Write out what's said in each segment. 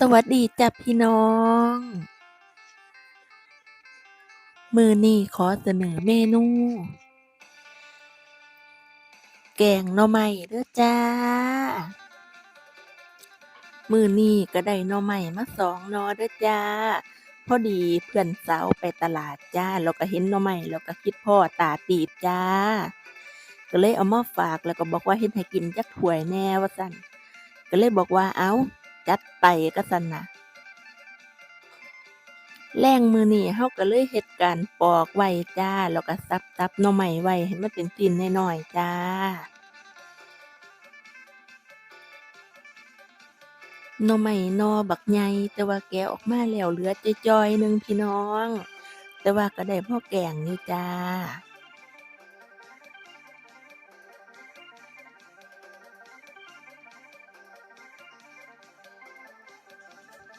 สวัสดีจ้ะพี่น้อง มือนี้ขอเสนอเมนู แกงหน่อไม้เด้อจ้า มือนี้ก็ได้หน่อไม้มาสองหน่อเด้อจ้า พอดีเพื่อนสาวไปตลาดจ้า แล้วก็เห็นหน่อไม้แล้วก็คิดพ้อตาตีบจ้า ก็เลยเอามาฝากแล้วก็บอกว่าเฮ็ดให้กินจักถ้วยแน่ว่าซั้นก็เลยบอกว่าเอ้า จัดไปก็ซั้นน่ะแลงมือนี้เราก็เลยเฮ็ดการปอกไว้จ้า แล้วก็สับๆหน่อไม้ไว้ให้มันเป็นชิ้นน้อยๆจ้า หน่อไม้นอบักใหญ่แต่ว่าแกออกมาแล้วเหลือจ้อยๆหนึ่งพี่น้อง แต่ว่าก็ได้พอแกงอยู่จ้า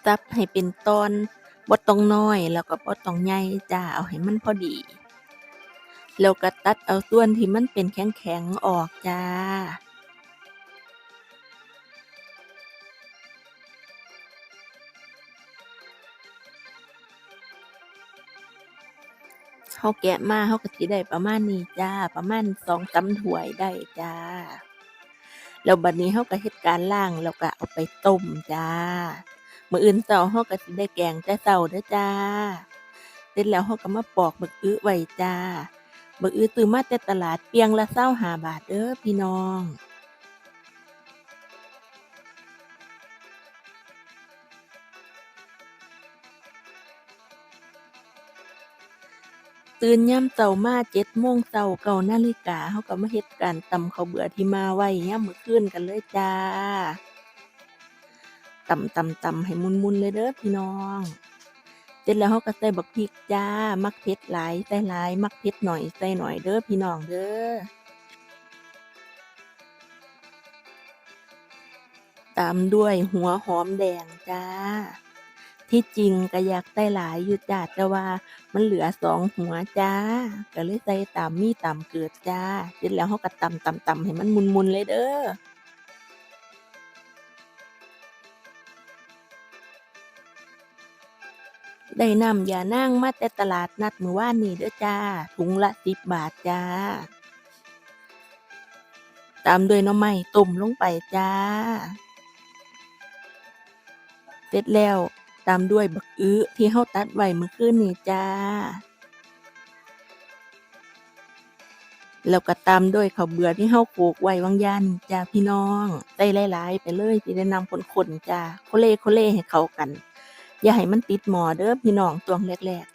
สับให้เป็นตอนบ่ต้องน้อยแล้วก็บ่ต้องใหญ่จ้าเอาให้มันพอดี แล้วก็ตัดเอาส่วนที่มันเป็นแข็งๆออกจ้าเราแกะมาเราก็สิได้ประมาณนี้จ้า ประมาณสองสามถ้วยได้จ้า แล้วบัดนี้เราก็เฮ็ดการล้างแล้วก็เอาไปต้มจ้า มื้ออื่นเราเราก็สิได้แกงแต่เราเด้อจ้า เสร็จแล้วเราก็มาปอกบักอึไว้จ้า บักอึซื้อมาแต่ตลาดเปียงละเซาห้าบาทเด้อพี่น้องตื่นยามเช้ามาเจ็ดโมงเช้าเก้านาฬิกาเราก็มาเฮ็ดการตำข้าวเบื่อที่มาไว้ยามมื้อคืนกันเลยจ้า ตำๆๆให้มุนๆเลยเด้อพี่น้องเสร็จแล้วเราก็ใส่บักพริกจ้า มักเผ็ดหลายใส่หลาย มักเผ็ดน้อยใส่น้อยเด้อพี่น้องเด้อตามด้วยหัวหอมแดงจ้า ที่จริงก็อยากใส่หลายอยู่จ้าแต่ว่ามันเหลือสองหัวจ้า ก็เลยใส่ตามมีตามเกิดจ้า เสร็จแล้วเราก็ตำๆๆให้มันมุนๆเลยเด้อ ได้นำยานางมาแต่ตลาดนัดมื้อวานนี้เด้อจ้า ถุงละสิบบาทจ้า ตามด้วยน่อไม้ต้มลงไปจ้า เสร็จแล้วตามด้วยบักอึที่เราตัดไว้เมื่อคืนนี้จ้า แล้วก็ตามด้วยข้าวเบื่อที่เราโขลกไว้วางยานจ้าพี่น้องใส่หลายๆ ไปเลยสิได้นำข้นๆจ้าโคเล่โคเล่ให้เขากัน อย่าให้มันติดหมอเด้อพี่น้องช่วงแรก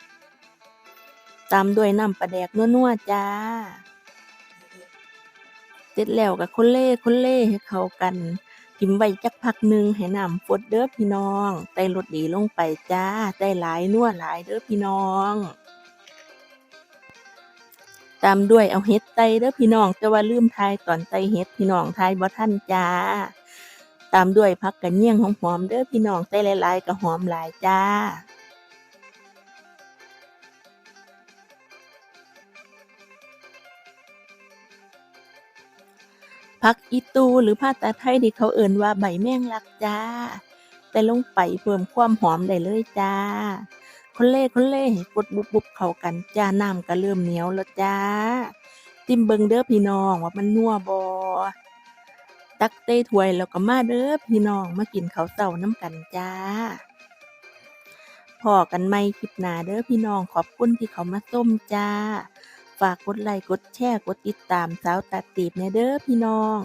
ๆ ตามด้วยน้ำปลาแดกนัวๆจ้า เสร็จแล้วก็โคเลโคนเล่ให้เข้ากันถิ้มไว้จักพักหนึ่งให้น้ำฟดเด้อพี่น้องใส่รสดีลงไปจ้าใส่หลายนัวหลายเด้อพี่น้อง ตามด้วยเอาเห็ดใส่เด้อพี่น้องแต่ว่าลืมถ่ายตอนใส่เห็ดพี่น้องถ่ายบ่ทันจ้า ตามด้วยผักกะเนียงหอมๆเด้อพี่น้องใส่หลายๆก็หอมหลายจ้าผักอีตูหรือภาษาไทยที่เขาเอิ้นว่าใบแมงลักจ้าใส่ลงไปเพิ่มความหอมได้เลยจ้าโคเลๆให้ฟดบุบๆเข้ากันจ้าน้ำก็เริ่มเหนียวแล้วจ้าซิมเบิงเด้อพี่น้องว่ามันนัวบ่ ตักเต้ถ้วยแล้วก็มาเด้อพี่น้องมากินข้าวเสาน้ำกันจ้าพอกันไหม่คลิปหน้าเด้อพี่น้องขอบคุณที่เขามาชมจ้า ฝากกดไลค์กดแชร์กดติดตามสาวตัดตีบแน่เด้อพี่น้อง